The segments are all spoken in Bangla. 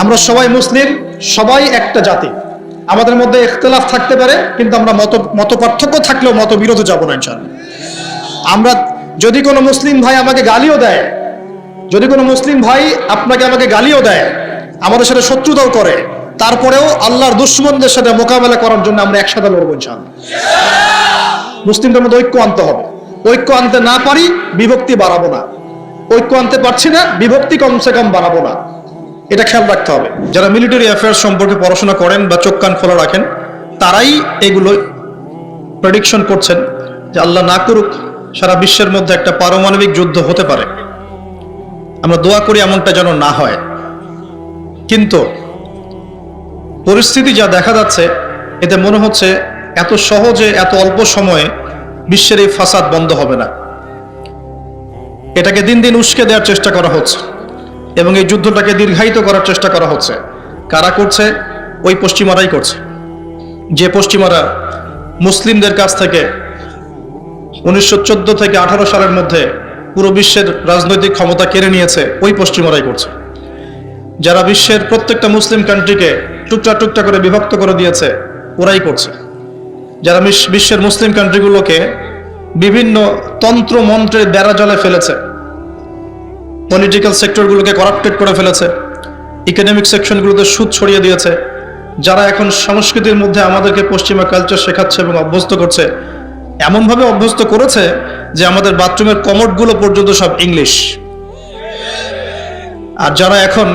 আমরা সবাই মুসলিম, সবাই একটা জাতি। আমাদের মধ্যে ইখতলাফ থাকতে পারে, কিন্তু আমরা মত মত পার্থক্য থাকলেও মত বিরোধ যাব না আমরা যদি কোনো মুসলিম ভাই আমাকে গালিও দেয়, যদি কোনো মুসলিম ভাই আপনাকে আমাকে গালিও দেয়, আমাদের সাথে শত্রুতাও করে, তারপরেও আল্লাহর দুশ্মনদের সাথে মোকাবেলা করার জন্য আমরা একসাথে লড়বো ইনশাল্লাহ মুসলিমদের মধ্যে ঐক্য আনতে হবে। ঐক্য আনতে না পারি, বিভক্তি বাড়াবো না। ঐক্য আনতে পারছি না, বিভক্তি কমসে কম বাড়াবো না। এটা খেয়াল রাখতে হবে। যারা মিলিটারি অ্যাফেয়ার্স সম্পর্কে পড়াশোনা করেন বা চোখ কান খোলা রাখেন, তারাই এগুলো প্রেডিকশন করছেন যে আল্লাহ না করুক, সারা বিশ্বের মধ্যে একটা পারমাণবিক যুদ্ধ হতে পারে। আমরা দোয়া করি এমনটা যেন না হয়। কিন্তু পরিস্থিতি যা দেখা যাচ্ছে, এতে মনে হচ্ছে এত সহজে, এত অল্প সময়ে বিশ্বের এই ফাসাদ বন্ধ হবে না। এটাকে দিন দিন উস্কে দেওয়ার চেষ্টা করা হচ্ছে। এবং এই যুদ্ধটাকে দীর্ঘায়িত করার চেষ্টা করা হচ্ছে। কারা করছে? ওই পশ্চিমারাই করছে। যে পশ্চিমারা মুসলিমদের কাছ থেকে উনিশশো চোদ্দ থেকে আঠারো সালের মধ্যে পুরো বিশ্বের রাজনৈতিক ক্ষমতা কেড়ে নিয়েছে, ওই পশ্চিমারাই করছে। যারা বিশ্বের প্রত্যেকটা মুসলিম কান্ট্রিকে টুকটা টুকটা করে বিভক্ত করে দিয়েছে, ওরাই করছে। যারা বিশ্বের মুসলিম কান্ট্রিগুলোকে বিভিন্ন তন্ত্র মন্ত্রের বেড়া জলে ফেলেছে পলিটিক্যাল সেক্টরগুলোকে করাপ্টেড করে ফেলেছে। ইকোনমিক সেকশনগুলোতে সুদ ছড়িয়ে দিয়েছে। যারা এখন সংস্কৃতির মধ্যে আমাদেরকে পশ্চিমা কালচার শেখাচ্ছে এবং অভ্যস্ত করছে, এমনভাবে অভ্যস্ত করেছে যে আমাদের বাথরুমের কমোডগুলো পর্যন্ত সব ইংলিশ আর যারা এখন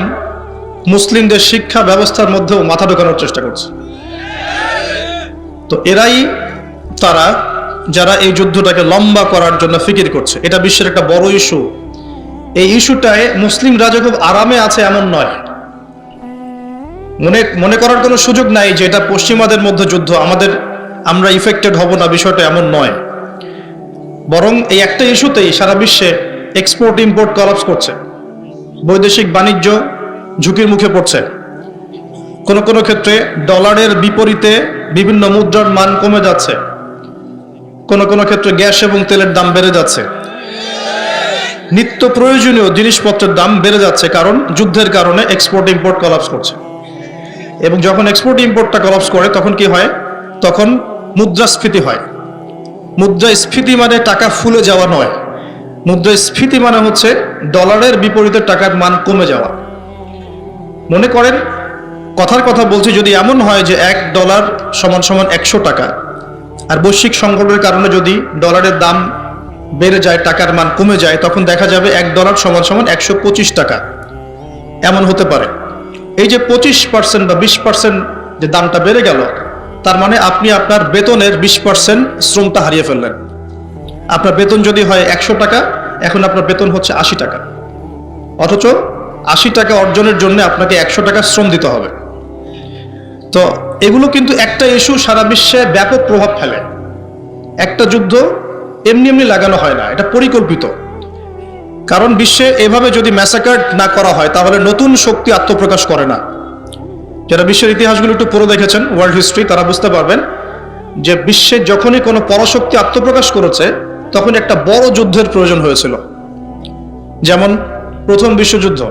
মুসলিমদের শিক্ষা ব্যবস্থার মধ্যেও মাথা ঢোকানোর চেষ্টা করছে। তো এরাই তারা, যারা এই যুদ্ধটাকে লম্বা করার জন্য ফিকির করছে। এটা বিশ্বের একটা বড় ইস্যু এই ইস্যুটায় মুসলিম রাজা খুব আরামে আছে এমন নয়। মনে মনে করার কোনো সুযোগ নাই যে এটা পশ্চিমাদের মধ্যে যুদ্ধ, আমাদের, আমরা ইফেক্টেড হব না, বিষয়টা এমন নয়। বরং এই একটা ইস্যুতেই সারা বিশ্বে এক্সপোর্ট ইম্পোর্ট কলাপস করছে। বৈদেশিক বাণিজ্য ঝুঁকির মুখে পড়ছে। কোনো কোনো ক্ষেত্রে ডলারের বিপরীতে বিভিন্ন মুদ্রার মান কমে যাচ্ছে। কোনো কোনো ক্ষেত্রে গ্যাস এবং তেলের দাম বেড়ে যাচ্ছে। নিত্য প্রয়োজনীয় জিনিসপত্রের দাম বেড়ে যাচ্ছে কারণ যুদ্ধের কারণে এক্সপোর্ট ইম্পোর্ট কলাপস করছে। এবং যখন এক্সপোর্ট ইম্পোর্টটা কলাপস করে, তখন কি হয়? তখন মুদ্রাস্ফীতি হয়। মুদ্রাস্ফীতি মানে টাকা ফুলে যাওয়া নয়। মুদ্রাস্ফীতি মানে হচ্ছে ডলারের বিপরীতে টাকার মান কমে যাওয়া। মনে করেন, কথার কথা বলছি, যদি এমন হয় যে এক ডলার সমান সমান একশো টাকা, আর বৈশ্বিক সংকটের কারণে যদি ডলারের দাম বেড়ে যায়, টাকার মান কমে যায়, তখন দেখা যাবে এক ডলার সমান সমান একশো পঁচিশ টাকা। এমন হতে পারে। এই যে পঁচিশ পার্সেন্ট বা বিশ পার্সেন্ট যে দামটা বেড়ে গেল, তার মানে আপনি আপনার বেতনের বিশ পার্সেন্ট শ্রমটা হারিয়ে ফেললেন। আপনার বেতন যদি হয় একশো টাকা, এখন আপনার বেতন হচ্ছে আশি টাকা। অথচ আশি টাকা অর্জনের জন্য আপনাকে একশো টাকা শ্রম দিতে হবে। তো এগুলো কিন্তু একটা ইস্যু সারা বিশ্বে ব্যাপক প্রভাব ফেলে। একটা যুদ্ধ এমনি এমনি লাগানো হয় না, এটা পরিকল্পিত। কারণ বিশ্বে এভাবে যদি ম্যাসাকার্ড না করা হয়, তাহলে নতুন শক্তি আত্মপ্রকাশ করে না। যারা বিশ্বের ইতিহাসগুলো একটু পুরো দেখেছেন ওয়ার্ল্ড হিস্ট্রি তারা বুঝতে পারবেন যে বিশ্বে যখনই কোনো পরশক্তি আত্মপ্রকাশ করেছে, তখন একটা বড় যুদ্ধের প্রয়োজন হয়েছিল। যেমন প্রথম বিশ্বযুদ্ধ,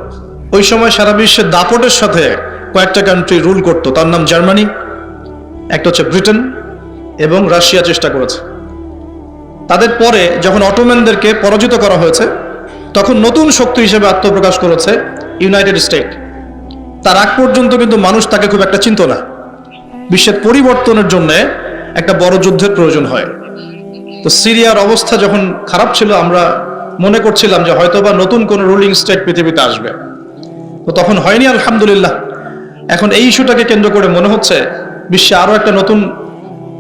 ওই সময় সারা বিশ্বে দাপটের সাথে কয়েকটা কান্ট্রি রুল করতো, তার নাম জার্মানি, একটা হচ্ছে ব্রিটেন এবং রাশিয়া চেষ্টা করেছে। তাদের পরে যখন অটোম্যানদেরকে পরাজিত করা হয়েছে, তখন নতুন শক্তি হিসেবে আত্মপ্রকাশ করেছে ইউনাইটেড স্টেট। তার আগ পর্যন্ত কিন্তু মানুষ তাকে খুব একটা চিনত না। বিশ্বের পরিবর্তনের জন্য একটা বড় যুদ্ধের প্রয়োজন হয়। তো সিরিয়ার অবস্থা যখন খারাপ ছিল, আমরা মনে করছিলাম যে হয়তোবা নতুন কোন রুলিং স্টেট পৃথিবীতে আসবে। তো তখন হয়নি, আলহামদুলিল্লাহ। এখন এই ইস্যুটাকে কেন্দ্র করে মনে হচ্ছে, বিশ্বে আরও একটা নতুন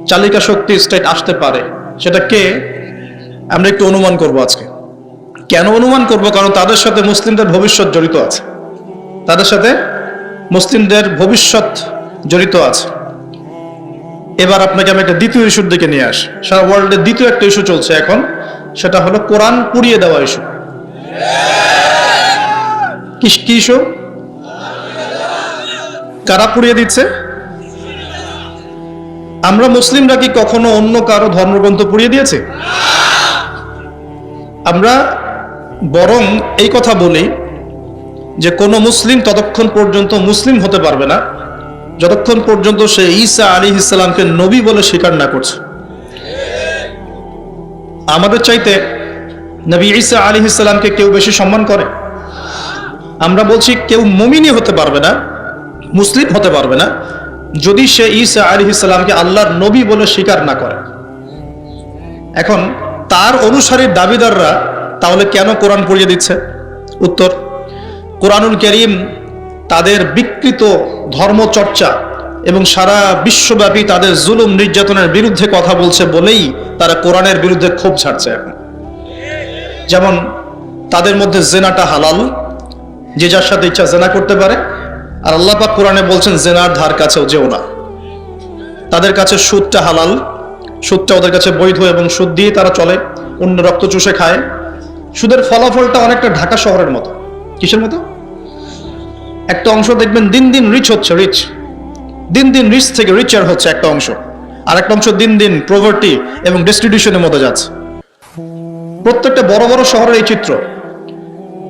চালিকা শক্তি স্টেট আসতে পারে। সেটা কে? আমরা একটু অনুমান করব আজকে। কেন অনুমান করব? কারণ তাদের সাথে মুসলিমদের ভবিষ্যৎ জড়িত আছে। তাদের সাথে মুসলিমদের ভবিষ্যৎ জড়িত আছে। এবার আপনাকে আমি একটা দ্বিতীয় ইস্যুর দিকে নিয়ে আসি। সারা ওয়ার্ল্ডে দ্বিতীয় একটা ইস্যু চলছে এখন। সেটা হলো কোরআন পুড়িয়ে দেওয়া ইস্যু। কি ইস্যু? কারা পুড়িয়ে দিচ্ছে? আমরা মুসলিমরা কি কখনো অন্য কারও ধর্মগ্রন্থ পুড়িয়ে দিয়েছে? আমরা বরং এই কথা বলি যে কোনো মুসলিম ততক্ষণ পর্যন্ত মুসলিম হতে পারবে না, যতক্ষণ পর্যন্ত সে ঈসা আলী ইসলামকে নবী বলে স্বীকার না করছে। আমাদের চাইতে নবী ঈসা আলী ইসলামকে কেউ বেশি সম্মান করে? আমরা বলছি কেউ মমিনী হতে পারবে না, মুসলিম হতে পারবে না যদি সে ঈসা আলী ইসলামকে আল্লাহর নবী বলে স্বীকার না করে। এখন তার অনুসারীর দাবিদাররা তাহলে কেন কোরআন পড়িয়ে দিচ্ছে? উত্তর, কোরআনুল করিম তাদের বিকৃত ধর্মচর্চা এবং সারা বিশ্বব্যাপী তাদের জুলুম নির্যাতনের বিরুদ্ধে কথা বলছে বলেই তারা কোরআনের বিরুদ্ধে ক্ষোভ ছাড়ছে এখন। যেমন তাদের মধ্যে জেনাটা হালাল, যে যার সাথে ইচ্ছা জেনা করতে পারে আর আল্লাহ পাক কোরআনে বলছেন, জেনার ধার কাছেও যেও না। তাদের কাছে সুদটা হালাল, সুদটা ওদের কাছে বৈধ এবং সুদ দিয়ে তারা চলে, অন্য রক্ত চুষে খায়। সুদের ফলাফলটা অনেকটা ঢাকা শহরের মতো। কিসের মতো? একটা অংশ দেখবেন দিন দিন রিচ হচ্ছে রিচ দিন দিন রিচ থেকে রিচার হচ্ছে একটা অংশ। আর একটা অংশ দিন দিন প্রভার্টি এবং ডিস্ট্রিবিউশনের মধ্যে যাচ্ছে। প্রত্যেকটা বড় বড় শহরের এই চিত্র।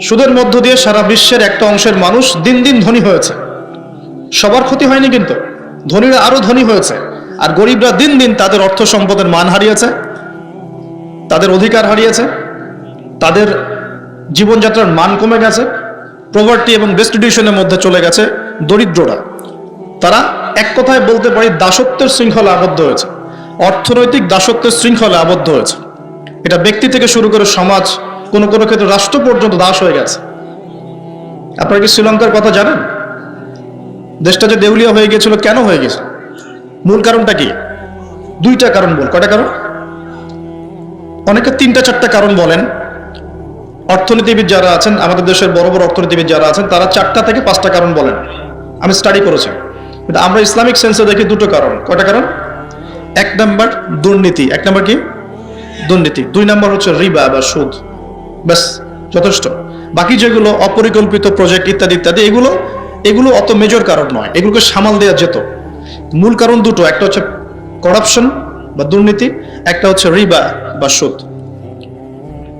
সুদের মধ্য দিয়ে সারা বিশ্বের একটা অংশের মানুষ দিন দিন ধনী হয়েছে। সবার ক্ষতি হয়নি কিন্তু। ধনীরা আরও ধনী হয়েছে, আর গরিবরা দিন দিন তাদের অর্থ সম্পদের মান হারিয়েছে, তাদের অধিকার হারিয়েছে, তাদের জীবনযাত্রার মান কমে গেছে প্রভার্টি এবং ডিস্ট্রিবিউশনের মধ্যে চলে গেছে দরিদ্ররা। তারা এক কথায় বলতে পারি দাসত্বের শৃঙ্খলা আবদ্ধ হয়েছে, অর্থনৈতিক দাসত্বের শৃঙ্খলা আবদ্ধ হয়েছে। এটা ব্যক্তি থেকে শুরু করে সমাজ, কোনো কোনো ক্ষেত্রে রাষ্ট্র পর্যন্ত দাস হয়ে গেছে। আপনারা কি শ্রীলঙ্কার কথা জানেন? দেশটা যে দেউলিয়া হয়ে গেছিল, কেন হয়ে গেছে? মূল কারণটা কি? দুইটা কারণ বল। কটা কারণ? অনেকে তিনটা, চারটা কারণ বলেন। অর্থনীতিবিদ যারা আছেন, আমাদের দেশের বড় বড় অর্থনীতিবিদ যারা আছেন, তারা চারটা থেকে পাঁচটা কারণ বলেন। আমি স্টাডি করেছি। কিন্তু আমরা ইসলামিক সেন্সে দেখি দুটো কারণ। কয়টা কারণ? এক নাম্বার দুর্নীতি। এক নাম্বার কি? দুর্নীতি। দুই নাম্বার হচ্ছে রিবা বা সুদ। ব্যাস, যথেষ্ট। বাকি যেগুলো অপরিকল্পিত প্রজেক্ট ইত্যাদি ইত্যাদি, এগুলো এগুলো অত মেজর কারণ নয়। এগুলোকে সামাল দেওয়া যেত। মূল কারণ দুটো, একটা হচ্ছে করাপশন বা দুর্নীতি, একটা হচ্ছে রিবা বা সুদ।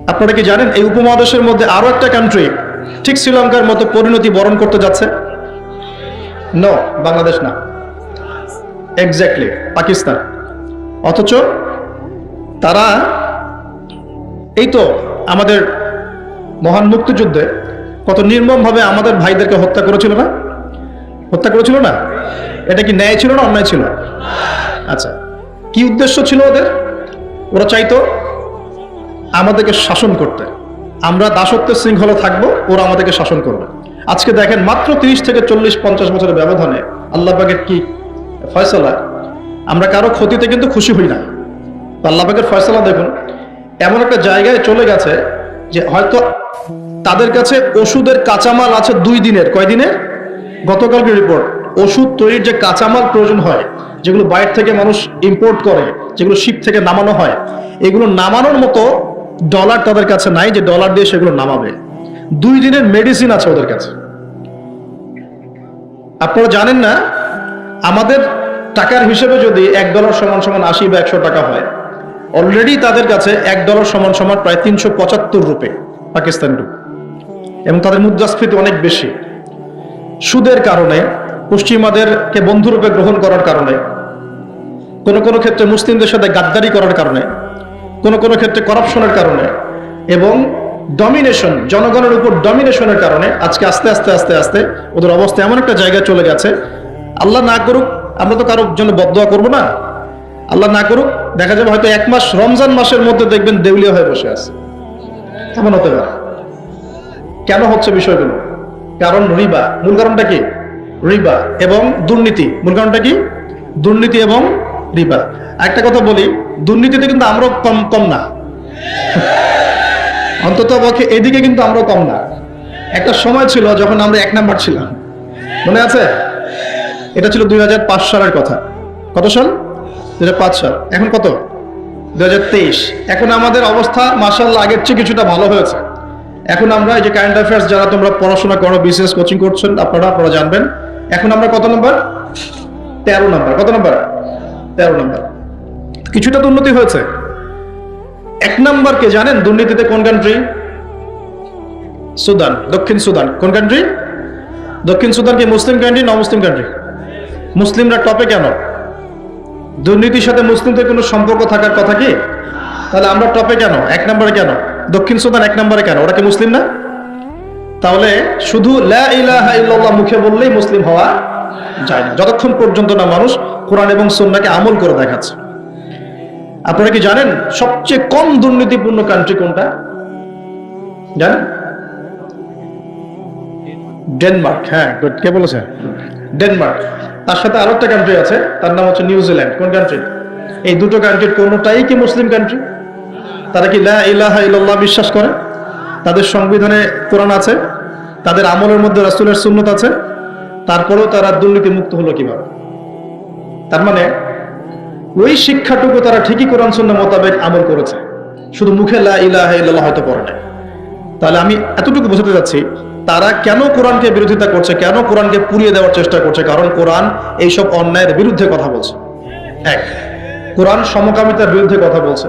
আপনারা কি জানেন, এই উপমহাদেশের মধ্যে আরও একটা কান্ট্রি ঠিক শ্রীলঙ্কার মতো পরিণতি বরণ করতে যাচ্ছে? ন বাংলাদেশ না। এক্স্যাক্টলি পাকিস্তান। অথচ তারা, এই তো আমাদের মহান মুক্তিযুদ্ধে কত নির্মমভাবে আমাদের ভাইদেরকে হত্যা করেছিল না? হত্যা করেছিল না? এটা কি ন্যায় ছিল না অন্যায় ছিল? আচ্ছা কি উদ্দেশ্য ছিল ওদের? ওরা চাইতো আমাদেরকে শাসন করতে। আমরা দাসত্বের শৃঙ্খলা থাকব, ওরা আমাদেরকে শাসন করবে। আজকে দেখেন মাত্র তিরিশ থেকে চল্লিশ, পঞ্চাশ বছরের ব্যবধানে আল্লাহ পাকের কি ফয়সলা? আমরা কারও ক্ষতিতে কিন্তু খুশি হই না। আল্লাহবাগের ফয়সলা দেখুন, এমন একটা জায়গায় চলে গেছে যে হয়তো তাদের কাছে ওষুধের কাঁচামাল আছে দুই দিনের। কয় দিনের? গতকালকে রিপোর্ট ওষুধ তৈরির যে কাঁচামাল প্রয়োজন হয়, যেগুলো বাইরে থেকে মানুষ ইম্পোর্ট করে, যেগুলো শিপ থেকে নামানো হয়, এগুলো নামানোর মতো ডলার তাদের কাছে নাই যে ডলার দিয়ে সেগুলো নামাবে। দুই দিনের মেডিসিন আছে ওদের কাছে। আপনারা জানেন না, আমাদের টাকার হিসেবে যদি এক ডলার সমান সমান আশি বা একশো টাকা হয় অলরেডি তাদের কাছে এক ডলার সমান সমান প্রায় তিনশো পঁচাত্তর রুপে, পাকিস্তান রুপে। এবং তাদের মুদ্রাস্ফীতি অনেক বেশি। সুদের কারণে, পশ্চিমাদেরকে বন্ধুরূপে গ্রহণ করার কারণে, কোনো কোনো ক্ষেত্রে মুসলিমদের সাথে গাদ্দারি করার কারণে, কোনো কোনো ক্ষেত্রে করাপশনের কারণে এবং ডমিনেশন জনগণের উপর ডমিনেশনের কারণে আজকে আস্তে আস্তে আস্তে আস্তে ওদের অবস্থা এমন একটা জায়গায় চলে গেছে। আল্লাহ না করুক, আমরা তো কারোর জন্য বদয়া করব না। আল্লাহ না করুক, দেখা যাবে হয়তো এক মাস, রমজান মাসের মধ্যে দেখবেন দেউলিয়া হয়ে বসে আছে। এমন হতে পারে? কেন হচ্ছে বিষয়গুলো? কারণ রিবা, মূল কারণটা কি? রিবা এবং দুর্নীতি। মূল কারণটা কি? দুর্নীতি এবং রিবা। একটা কথা বলি, দুর্নীতিতে কিন্তু আমরাও কম কম না। অন্তত পক্ষে এদিকে কিন্তু আমরাও কম না। একটা সময় ছিল যখন আমরা এক নাম্বার ছিলাম। মনে আছে? এটা ছিল দুই হাজার পাঁচ সালের কথা। কত সাল? দুই হাজার পাঁচ সাল। এখন কত? দুই হাজার তেইশ। এখন আমাদের অবস্থা মাসাল্লাহ আগের চেয়ে কিছুটা ভালো হয়েছে। এখন আমরা এই যে কারেন্ট অ্যাফেয়ার্স যারা তোমরা পড়াশোনা করো বিসিএস কোচিং করছেন, আপনারা আপনারা জানবেন। এখন আমরা কত নম্বর তেরো নম্বর কত নম্বর তেরো নম্বর কিছুটা তো উন্নতি হয়েছে। এক নম্বর কে জানেন? দুর্নীতিতে কোন কান্ট্রি সুদান, দক্ষিণ সুদান। কোন কান্ট্রি দক্ষিণ সুদান কি মুসলিম কান্ট্রি না মুসলিম কান্ট্রি মুসলিমরা টপে কেন? দুর্নীতির সাথে মুসলিমদের কোনো সম্পর্ক থাকার কথা কি? তাহলে আমরা টপে কেন? এক নম্বরে কেন? দক্ষিণ সুদান এক নম্বরে কেন? ওরা কি মুসলিম না? তাহলে শুধু মুখে বললেই মুসলিম হওয়া যায় না। যতক্ষণ পর্যন্ত না মানুষ কোরআন এবং সুন্নাহকে আমল করে দেখাচ্ছে। আপনারা কি জানেন সবচেয়ে কম দুর্নীতিপূর্ণ কান্ট্রি কোনটা? জানেন? ডেনমার্ক। হ্যাঁ কে বলেছে? ডেনমার্ক। তার সাথে আরও একটা কান্ট্রি আছে, তার নাম হচ্ছে নিউজিল্যান্ড। কোন কান্ট্রি এই দুটো কান্ট্রির কোনোটাই কি মুসলিম কান্ট্রি তারা কি লা ইলাহা ইল্লাল্লাহ বিশ্বাস করে? তাদের সংবিধানে কোরআন আছে, তাদের আমলের মধ্যে রাসূলের সুন্নত আছে, তারপরেও তারা দুর্নীতি মুক্ত হলো কীভাবে? তার মানে ওই শিক্ষাটুকু তারা ঠিকই কোরআন, সুন্নাহ মোতাবেক আমল করেছে। শুধু মুখে লা ইলাহা ইল্লাল্লাহ হয়তো পড়ে নাই। তাহলে আমি এতটুকু বোঝাতে যাচ্ছি তারা কেন কোরআনকে বিরোধিতা করছে, কেন কোরআনকে পুড়িয়ে দেওয়ার চেষ্টা করছে? কারণ কোরআন এইসব অন্যায়ের বিরুদ্ধে কথা বলছে। এক, কোরআন সমকামিতার বিরুদ্ধে কথা বলছে।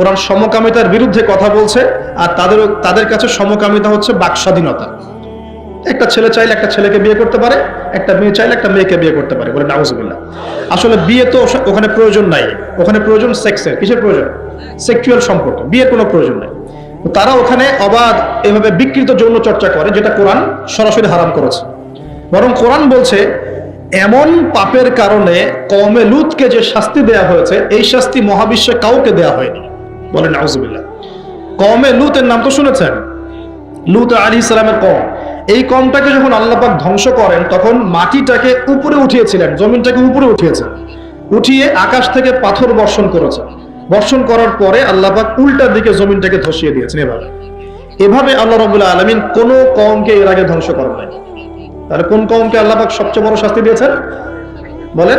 কোরআন সমকামিতার বিরুদ্ধে কথা বলছে আর তাদের তাদের কাছে সমকামিতা হচ্ছে বাক স্বাধীনতা একটা ছেলে চাইলে একটা ছেলেকে বিয়ে করতে পারে, একটা মেয়ে চাইলে একটা মেয়েকে বিয়ে করতে পারে, বলে নাউজুবিল্লাহ। আসলে বিয়ে তো ওখানে প্রয়োজন নাই। ওখানে প্রয়োজন সেক্সের। কিসের প্রয়োজন? সেক্সুয়াল সম্পর্ক। বিয়ের কোনো প্রয়োজন নাই। তারা ওখানে অবাধ এভাবে বিকৃত যৌন চর্চা করে, যেটা কোরআন সরাসরি হারাম করেছে। বরং কোরআন বলছে, এমন পাপের কারণে কমে লুতকে যে শাস্তি দেয়া হয়েছে, এই শাস্তি মহাবিশ্বে কাউকে দেয়া হয়নি। বলেন, নাউজুবিল্লাহ। কমে লুতের নাম তো শুনেছেন? লুত আলী ইসলামের কম এই কমটাকে যখন আল্লাপাক ধ্বংস করেন, তখন মাটিটাকে উপরে উঠিয়েছিলেন, জমিনটাকে উপরে উঠিয়েছেন। উঠিয়ে আকাশ থেকে পাথর বর্ষণ করেছে বর্ষণ করার পরে আল্লাপাক উল্টার দিকে জমিনটাকে ধসিয়ে দিয়েছেন এভাবে। এভাবে আল্লাহ রবুল্লাহ আলমিন কোনো কমকে এর আগে ধ্বংস করেন নাই। তাহলে কোন কমকে আল্লাপাক সবচেয়ে বড় শাস্তি দিয়েছেন? বলেন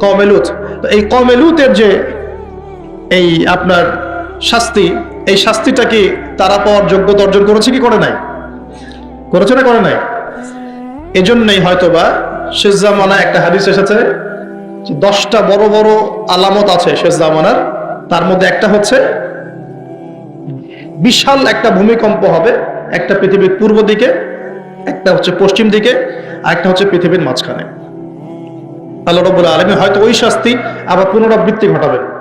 কমেলুত এই কমেলুতের যে এই আপনার শাস্তি, এই শাস্তিটা কি তারা পাওয়ার যোগ্যতা অর্জন করেছে কি করে নাই? করেছে না করে নাই? এজন্যই হয়তোবা শেষ জামানা একটা হাদিস এসেছে দশটা বড় বড় আলামত আছে শেষ জামানার। তার মধ্যে একটা হচ্ছে, বিশাল একটা ভূমিকম্প হবে একটা পৃথিবীর পূর্ব দিকে, একটা হচ্ছে পশ্চিম দিকে, আর একটা হচ্ছে পৃথিবীর মাঝখানে। আল্লাহ রব্বুল আলমী হয়তো ওই শাস্তি আবার পুনরাবৃত্তি ঘটাবে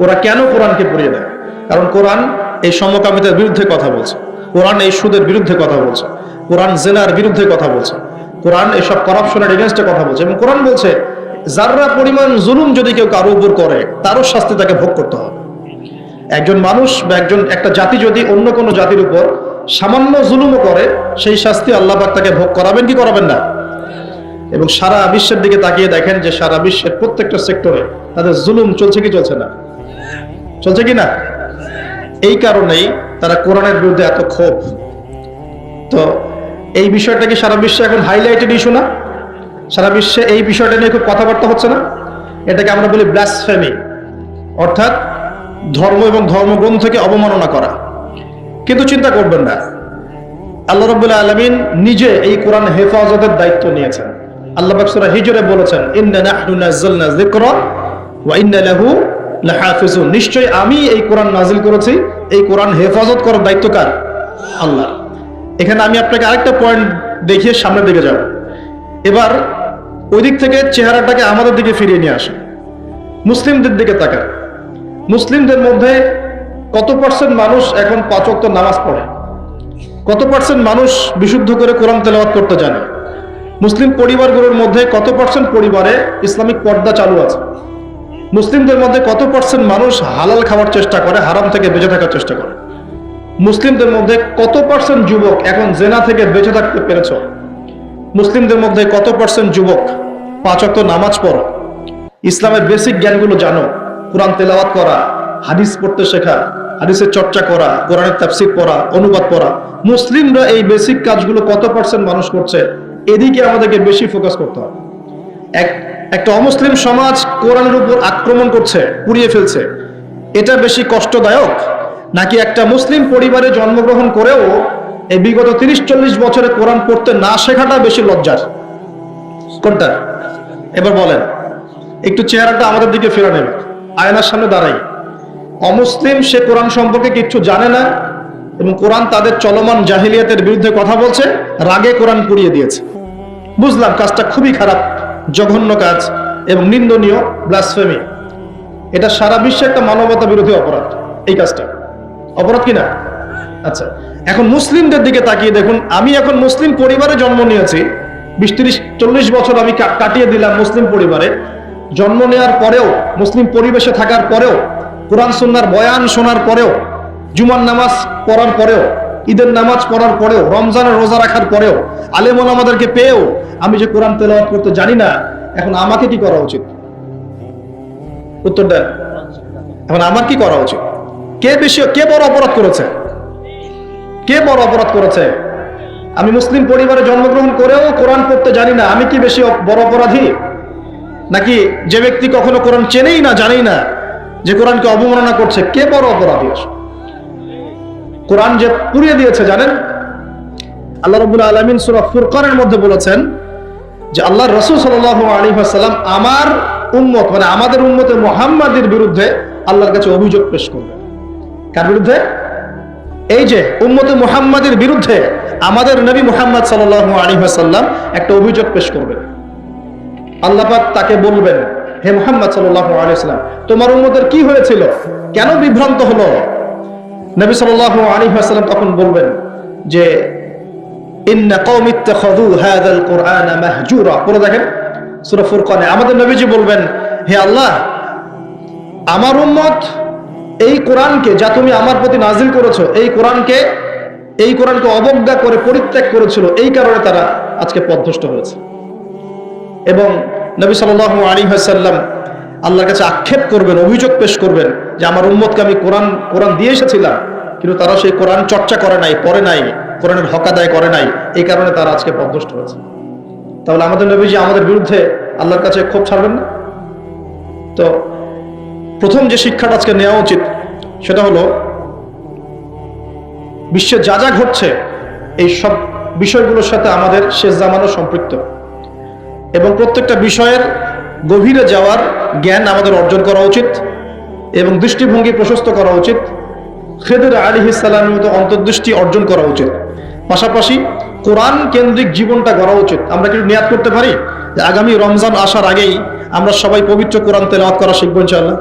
ওরা কেন কোরআনকে পুড়িয়ে দেয়? কারণ কোরআন এই সমকামিতার বিরুদ্ধে কথা বলছে। কোরআন এই সুদের বিরুদ্ধে কথা বলছে। কোরআন জেনার বিরুদ্ধে কথা বলছে। কোরআন এসব করাপশনের এগেনস্টে কথা বলছে। এবং কোরআন বলছে, যাররা পরিমাণ জুলুম যদি কেউ কারও উপর করে, তারও শাস্তি তাকে ভোগ করতে হবে। একজন মানুষ বা একজন, একটা জাতি যদি অন্য কোনো জাতির উপর সামান্য জুলুমও করে, সেই শাস্তি আল্লাহ পাক তাকে ভোগ করাবেন কি করাবেন না? এবং সারা বিশ্বের দিকে তাকিয়ে দেখেন যে সারা বিশ্বের প্রত্যেকটা সেক্টরে তাদের জুলুম চলছে কি চলছে না। চলছে কিনা? এই কারণেই তারা কোরআনের বিরুদ্ধে এত ক্ষোভ। তো এই বিষয়টা কি সারা বিশ্বে এখন হাইলাইটেড ইস্যু না? সারা বিশ্বে এই বিষয়টা নিয়ে খুব কথাবার্তা হচ্ছে না? এটাকে আমরা বলি ব্লাসফেমি অর্থাৎ ধর্ম এবং ধর্মগ্রন্থকে অবমাননা করা। কিন্তু চিন্তা করবেন না। আল্লাহ রবুল্লাহ আলমিন নিজে এই কোরআন হেফাজতের দায়িত্ব নিয়েছেন। আল্লাহ বাকসুরা হিজরে বলেছেন, ইন্না নাহনু নিশ্চয়ই আমি এই কোরআন নাজিল করেছি। এই কোরআন হেফাজত করার দায়িত্ব কার? আল্লাহ এখানে আমি আপনাকে আরেকটা পয়েন্ট দেখিয়ে সামনের দিকে যাব। এবার ওই দিক থেকে চেহারাটাকে আমাদের দিকে ফিরিয়ে নিয়ে আসে মুসলিমদের দিকে তাকান। মুসলিমদের মধ্যে কত পার্সেন্ট মানুষ এখন পাঁচ ওয়াক্ত নামাজ পড়ে? কত পার্সেন্ট মানুষ বিশুদ্ধ করে কোরআন তেলাওয়াত করতে জানে? মুসলিম পরিবারগুলোর মধ্যে কত পার্সেন্ট পরিবারে ইসলামিক পর্দা চালু আছে? মুসলিমদের মধ্যে কত পার্সেন্ট মানুষ হালাল খাওয়ার চেষ্টা করে, হারাম থেকে বেঁচে থাকার চেষ্টা করে? মুসলিমদের মধ্যে কত পার্সেন্ট যুবক এখন জেনা থেকে বেঁচে থাকতে পেরেছ? মুসলিমদের মধ্যে কত পার্সেন্ট যুবক পাঁচ অক্ত নামাজ পড়ো? ইসলামের বেসিক জ্ঞানগুলো জানো। কোরআন তেলাওয়াত করা, হাদিস পড়তে শেখা, হাদিসের চর্চা করা, কোরআনের তাফসির পড়া, অনুবাদ পড়া। মুসলিমরা এই বেসিক কাজগুলো কত পার্সেন্ট মানুষ করছে? এদিকে আমাদেরকে বেশি ফোকাস করতে হবে। এক একটা অমুসলিম সমাজ কোরআনের উপর আক্রমণ করছে, পুড়িয়ে ফেলছে। এটা বেশি কষ্টদায়ক? নাকি একটা মুসলিম পরিবারে জন্মগ্রহণ করেও এই বিগত তিরিশ চল্লিশ বছরে কোরআন পড়তে না শেখাটা বেশি লজ্জার? কোনটা? এবার বলেন। একটু চেহারাটা আমাদের দিকে ফেরা নেবে। আয়নার সামনে দাঁড়াই। অমুসলিম সে কোরআন সম্পর্কে কিচ্ছু জানে না এবং কোরআন তাদের চলমান জাহিলিয়াতের বিরুদ্ধে কথা বলছে, রাগে কোরআন পুড়িয়ে দিয়েছে। বুঝলাম, কাজটা খুবই খারাপ। জঘন্য কাজ এবং নিন্দনীয় ব্লাসফেমি এটা সারা বিশ্বে একটা মানবতা বিরোধী অপরাধ, এই কাজটা। অপরাধ কি না? আচ্ছা এখন মুসলিমদের দিকে তাকিয়ে দেখুন, আমি এখন মুসলিম পরিবারে জন্ম নিয়েছি, বিশ তিরিশ, চল্লিশ বছর আমি কাটিয়ে দিলাম মুসলিম পরিবারে। জন্ম নেওয়ার পরেও, মুসলিম পরিবেশে থাকার পরেও, কোরআন, সুন্নার বয়ান শোনার পরেও, জুমার নামাজ পড়ার পরেও ঈদের নামাজ পড়ার পরেও, রমজানের রোজা রাখার পরেও আলেমন আমাদেরকে পেয়েও আমি যে কোরআন তেলাওয়াত করতে জানি না, এখন আমাকে কি করা উচিত? উত্তর দেন। এখন আমার কি করা উচিত? কে বেশি, কে বড় অপরাধ করেছে? কে বড় অপরাধ করেছে? আমি মুসলিম পরিবারে জন্মগ্রহণ করেও কোরআন পড়তে জানি না, আমি কি বেশি বড় অপরাধী? নাকি যে ব্যক্তি কখনো কোরআন চেনেই না, জানেই না যে কোরআনকে অবমাননা করছে, কে বড় অপরাধী? কোরআন যে পুড়িয়ে দিয়েছে, জানেন? আল্লাহ রবুল আলমিন সুরা ফুরকানের মধ্যে বলেছেন যে আল্লাহ রসুল সাল্লাহ আলী সাল্লাম আমার উম্মত মানে আমাদের উম্মতে মোহাম্মদের বিরুদ্ধে আল্লাহর কাছে অভিযোগ পেশ করবে। কার বিরুদ্ধে? এই যে উম্মতে মুহাম্মাদের বিরুদ্ধে আমাদের নবী মুহাম্মদ সাল্লাহ আলী সাল্লাম একটা অভিযোগ পেশ করবেন আল্লাপাক তাকে বলবেন, হে মোহাম্মদ সাল্লাহ আলী সাল্লাম তোমার উম্মতের কি হয়েছিল? কেন বিভ্রান্ত হলো? নবী সাল্লাহ আলী সাল্লাম তখন বলবেন যে পড়ে দেখেন, সূরা ফুরকানে আমাদের নবীজি বলবেন, হে আল্লাহ, আমার উম্মত এই কোরআনকে, যা তুমি আমার প্রতি নাজিল করেছ, এই কোরআনকে এই কোরআনকে অবজ্ঞা করে পরিত্যাগ করেছিল, এই কারণে তারা আজকে পথভ্রষ্ট হয়েছে। এবং নবী সাল্লাহ আলী সাল্লাম আল্লাহর কাছে আক্ষেপ করবেন, অভিযোগ পেশ করবেন যে আমার উম্মতকে আমি কোরআন কোরআন দিয়ে এসেছিলাম, কিন্তু তারা সেই কোরআন চর্চা করে নাই, পড়ে নাই, কোরআনের হক আদায় করে নাই, এই কারণে তারা আজকে পথভ্রষ্ট হয়েছে। তাহলে আমাদের নবীজি আমাদের বিরুদ্ধে আল্লাহর কাছে ক্ষোভ ছাড়বেন না? তো প্রথম যে শিক্ষাটা আজকে নেওয়া উচিত, সেটা হলো, বিশ্বে যা যা ঘটছে, এই সব বিষয়গুলোর সাথে আমাদের শেষ জামানো সম্পৃক্ত। এবং প্রত্যেকটা বিষয়ের গভীরে যাওয়ার জ্ঞান আমাদের অর্জন করা উচিত এবং দৃষ্টিভঙ্গি প্রশস্ত করা উচিত। খেদুর আলী ইসালামের মতো অন্তর্দৃষ্টি অর্জন করা উচিত। পাশাপাশি কোরআন কেন্দ্রিক জীবনটা গড়া উচিত। আমরা কিন্তু নিয়াদ করতে পারি? যে আগামী রমজান আসার আগেই আমরা সবাই পবিত্র কোরআন তেলাওয়াত করা শিখব ইনশাআল্লাহ।